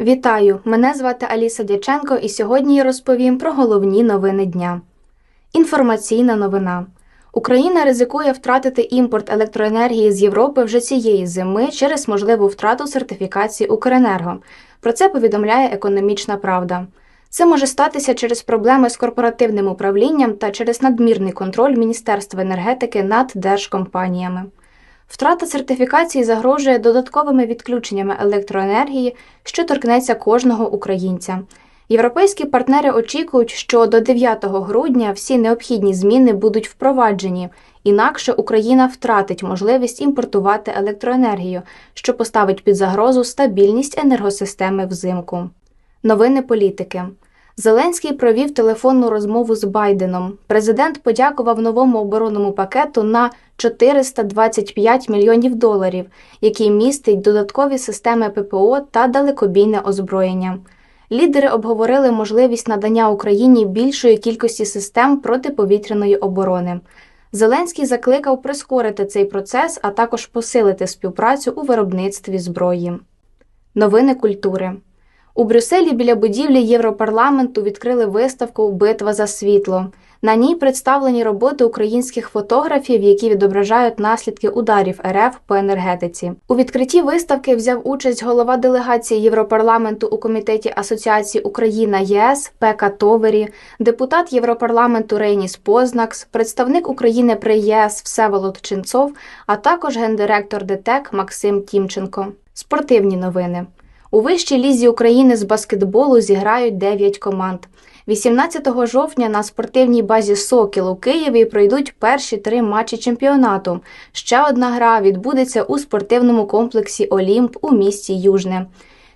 Вітаю! Мене звати Аліса Дяченко, і сьогодні я розповім про головні новини дня. Інформаційна новина. Україна ризикує втратити імпорт електроенергії з Європи вже цієї зими через можливу втрату сертифікації Укренерго. Про це повідомляє економічна правда. Це може статися через проблеми з корпоративним управлінням та через надмірний контроль Міністерства енергетики над держкомпаніями. Втрата сертифікації загрожує додатковими відключеннями електроенергії, що торкнеться кожного українця. Європейські партнери очікують, що до 9 грудня всі необхідні зміни будуть впроваджені, інакше Україна втратить можливість імпортувати електроенергію, що поставить під загрозу стабільність енергосистеми взимку. Новини політики. Зеленський провів телефонну розмову з Байденом. Президент подякував новому оборонному пакету на 425 мільйонів доларів, який містить додаткові системи ППО та далекобійне озброєння. Лідери обговорили можливість надання Україні більшої кількості систем протиповітряної оборони. Зеленський закликав прискорити цей процес, а також посилити співпрацю у виробництві зброї. Новини культури. У Брюсселі біля будівлі Європарламенту відкрили виставку Битва за світло. На ній представлені роботи українських фотографів, які відображають наслідки ударів РФ по енергетиці. У відкритті виставки взяв участь голова делегації Європарламенту у комітеті Асоціації Україна ЄС Пека Товері, депутат Європарламенту Рейніс Познакс, представник України при ЄС Всеволод Чинцов, а також гендиректор ДТЕК Максим Тімченко. Спортивні новини. У вищій лізі України з баскетболу зіграють 9 команд. 18 жовтня на спортивній базі Сокіл у Києві пройдуть перші три матчі чемпіонату. Ще одна гра відбудеться у спортивному комплексі Олімп у місті Южне.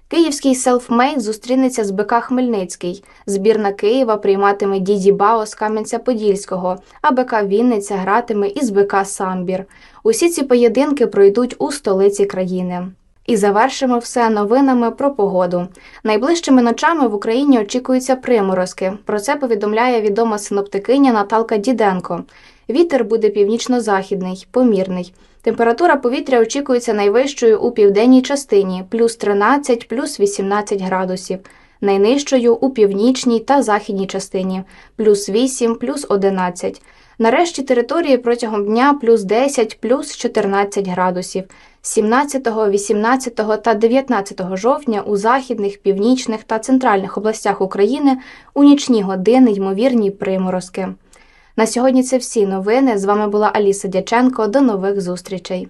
Київський селфмейд зустрінеться з БК Хмельницький. Збірна Києва прийматиме Діді Бао з Кам'янця-Подільського, а БК Вінниця гратиме із БК Самбір. Усі ці поєдинки пройдуть у столиці країни. І завершимо все новинами про погоду. Найближчими ночами в Україні очікуються приморозки. Про це повідомляє відома синоптикиня Наталка Діденко. Вітер буде північно-західний, помірний. Температура повітря очікується найвищою у південній частині плюс 13, плюс 18 градусів, найнижчою у північній та західній частині плюс 8, плюс 11. Нарешті території протягом дня плюс 10, плюс 14 градусів. 17, 18 та 19 жовтня у західних, північних та центральних областях України у нічні години ймовірні приморозки. На сьогодні це всі новини. З вами була Аліса Дяченко. До нових зустрічей.